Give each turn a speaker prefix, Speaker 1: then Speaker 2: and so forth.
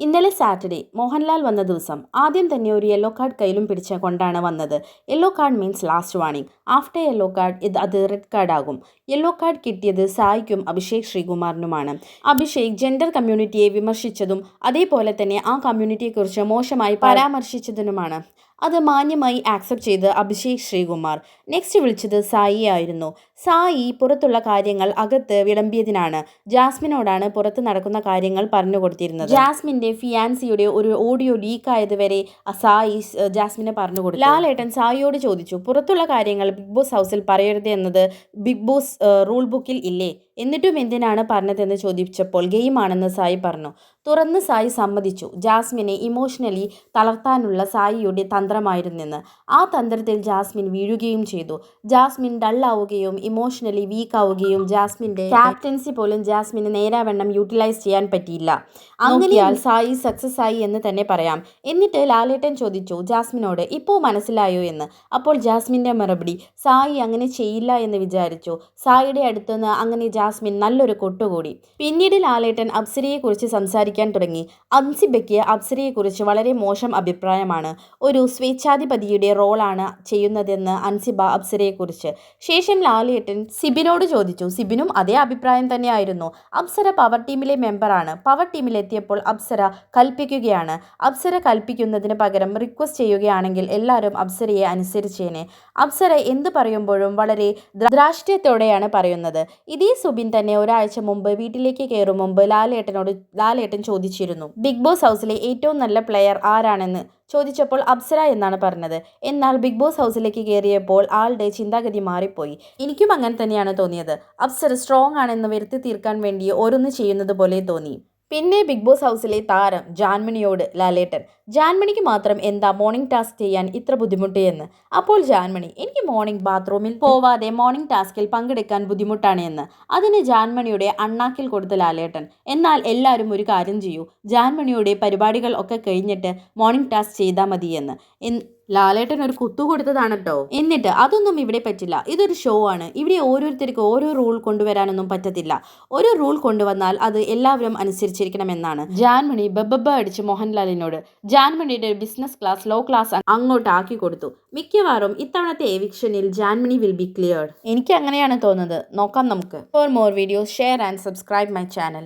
Speaker 1: ഇന്നലെ സാറ്റർഡേ മോഹൻലാൽ വന്ന ദിവസം ആദ്യം തന്നെ ഒരു യെല്ലോ കാർഡ് കയ്യിലും പിടിച്ച കൊണ്ടാണ് വന്നത്. Yellow card means last warning after yellow card ഇത് അത് റെഡ് കാർഡ് ആകും. യെല്ലോ കാർഡ് കിട്ടിയത് സായിക്കും അഭിഷേക് ശ്രീകുമാറിനുമാണ്. അഭിഷേക് ജെൻഡർ കമ്മ്യൂണിറ്റിയെ വിമർശിച്ചതും അതേപോലെ തന്നെ ആ കമ്മ്യൂണിറ്റിയെക്കുറിച്ച് മോശമായി പരാമർശിച്ചതിനുമാണ്. അത് മാന്യമായി ആക്സെപ്റ്റ് ചെയ്ത് അഭിഷേക് ശ്രീകുമാർ. നെക്സ്റ്റ് വിളിച്ചത് സായി ആയിരുന്നു. സായി പുറത്തുള്ള കാര്യങ്ങൾ അകത്ത് വിളമ്പിയതിനാണ്. ജാസ്മിനോടാണ് പുറത്ത് നടക്കുന്ന കാര്യങ്ങൾ പറഞ്ഞു കൊടുത്തിരുന്നത്. ജാസ്മിന്റെ ഫിയാൻസിയുടെ ഒരു ഓഡിയോ ലീക്ക് വരെ സായി ജാസ്മിനെ പറഞ്ഞു കൊടുത്തു. ലാലേട്ടൻ സായിയോട് ചോദിച്ചു പുറത്തുള്ള കാര്യങ്ങൾ ബിഗ് ബോസ് ഹൗസിൽ പറയരുത് എന്നത് ബിഗ് ബോസ് റൂൾ ബുക്കിൽ ഇല്ലേ? എന്നിട്ടും എന്തിനാണ് പറഞ്ഞതെന്ന് ചോദിച്ചപ്പോൾ ഗെയിമാണെന്ന് സായി പറഞ്ഞു. തുറന്ന് സായി സമ്മതിച്ചു. ജാസ്മിനെ ഇമോഷണലി തളർത്താനുള്ള സായിയുടെ തന്ത്രമായിരുന്നെന്ന്. ആ തന്ത്രത്തിൽ ജാസ്മിൻ വീഴുകയും ചെയ്തു. ജാസ്മിൻ ഡള്ളാവുകയും ഇമോഷണലി വീക്ക് ആവുകയും ജാസ്മിന്റെ ക്യാപ്റ്റൻസി പോലും ജാസ്മിന് നേരാവണ്ണം യൂട്ടിലൈസ് ചെയ്യാൻ പറ്റിയില്ല. അങ്ങനെയാൽ സായി സക്സസ് ആയി എന്ന് തന്നെ പറയാം. എന്നിട്ട് ലാലേട്ടൻ ചോദിച്ചു ജാസ്മിനോട് ഇപ്പോൾ മനസ്സിലായോ എന്ന്? അപ്പോൾ ജാസ്മിന്റെ മറുപടി സായി അങ്ങനെ ചെയ്യില്ല എന്ന് വിചാരിച്ചു. സായിയുടെ അടുത്തുനിന്ന് അങ്ങനെ ജാസ്മിൻ നല്ലൊരു കൊട്ടുകൂടി. പിന്നീട് ലാലേട്ടൻ അപ്സരയെക്കുറിച്ച് സംസാരിക്കാൻ തുടങ്ങി. അൻസിബയ്ക്ക് അപ്സരയെക്കുറിച്ച് വളരെ മോശം അഭിപ്രായമാണ്. ഒരു സ്വേച്ഛാധിപതിയുടെ റോളാണ് ചെയ്യുന്നതെന്ന് അൻസിബ അപ്സരയെക്കുറിച്ച്. ശേഷം ലാലേട്ടൻ സിബിനോട് ചോദിച്ചു. സിബിനും അതേ അഭിപ്രായം തന്നെയായിരുന്നു. അപ്സര പവർ ടീമിലെ മെമ്പറാണ്. പവർ ടീമിലെത്തിയപ്പോൾ അപ്സര കൽപ്പിക്കുകയാണ്. അപ്സര കൽപ്പിക്കുന്നതിന് പകരം റിക്വസ്റ്റ് ചെയ്യുകയാണെങ്കിൽ എല്ലാവരും അപ്സരയെ അനുസരിച്ചേനെ. അപ്സര എന്ത് പറയുമ്പോഴും വളരെ ദ്രാഷ്ട്യത്തോടെയാണ് പറയുന്നത്. ഇതേ സുബിൻ തന്നെ ഒരാഴ്ച മുമ്പ് വീട്ടിലേക്ക് കയറും മുമ്പ് ലാലേട്ടനോട് ലാലേട്ടൻ ചോദിച്ചിരുന്നു. ബിഗ് ബോസ് ഹൗസിലെ ഏറ്റവും നല്ല പ്ലെയർ ആരാണെന്ന് ചോദിച്ചപ്പോൾ അപ്സര എന്നാണ് പറഞ്ഞത്. എന്നാൽ ബിഗ് ബോസ് ഹൗസിലേക്ക് കയറിയപ്പോൾ ആളുടെ ചിന്താഗതി മാറിപ്പോയി. എനിക്കും അങ്ങനെ തന്നെയാണ് തോന്നിയത്. അപ്സര സ്ട്രോങ് ആണെന്ന് വരുത്തി തീർക്കാൻ വേണ്ടി ഓരോന്ന് ചെയ്യുന്നത് പോലെ തോന്നി. പിന്നെ ബിഗ് ബോസ് ഹൗസിലെ താരം ജാൻമണിയോട് ലാലേട്ടൻ ജാൻമണിക്ക് മാത്രം എന്താ മോർണിംഗ് ടാസ്ക് ചെയ്യാൻ ഇത്ര ബുദ്ധിമുട്ട് എന്ന്? അപ്പോൾ ജാൻമണി എനിക്ക് മോർണിംഗ് ബാത്റൂമിൽ പോവാതെ മോർണിംഗ് ടാസ്കിൽ പങ്കെടുക്കാൻ ബുദ്ധിമുട്ടാണ് എന്ന്. അതിന് ജാൻമണിയുടെ അണ്ണാക്കിൽ കൊടുത്ത ലാലേട്ടൻ എന്നാൽ എല്ലാവരും ഒരു കാര്യം ചെയ്യൂ. ജാൻമണിയുടെ പരിപാടികൾ ഒക്കെ കഴിഞ്ഞിട്ട് മോർണിംഗ് ടാസ്ക് ചെയ്താൽ മതിയെന്ന് ലാലേട്ടൻ ഒരു കുത്തു കൊടുത്തതാണ് കേട്ടോ എന്നിട്ട് അതൊന്നും ഇവിടെ പറ്റില്ല. ഇതൊരു ഷോ ആണ്. ഇവിടെ ഓരോരുത്തർക്ക് ഓരോ റൂൾ കൊണ്ടുവരാനൊന്നും പറ്റത്തില്ല. ഒരു റൂൾ കൊണ്ടുവന്നാൽ അത് എല്ലാവരും അനുസരിച്ചിരിക്കണമെന്നാണ് ജാൻമണി ബബ്ബ അടിച്ച് മോഹൻലാലിനോട്. ജാൻമണിയുടെ ഒരു ബിസിനസ് ക്ലാസ് ലോ ക്ലാസ് അങ്ങോട്ട് ആക്കി കൊടുത്തു. മിക്കവാറും ഇത്തവണത്തെ എവിക്ഷനിൽ ജാൻമണി വിൽ ബി ക്ലിയർഡ് എനിക്ക് അങ്ങനെയാണ് തോന്നുന്നത്. നോക്കാം നമുക്ക്. For more videos share and subscribe my channel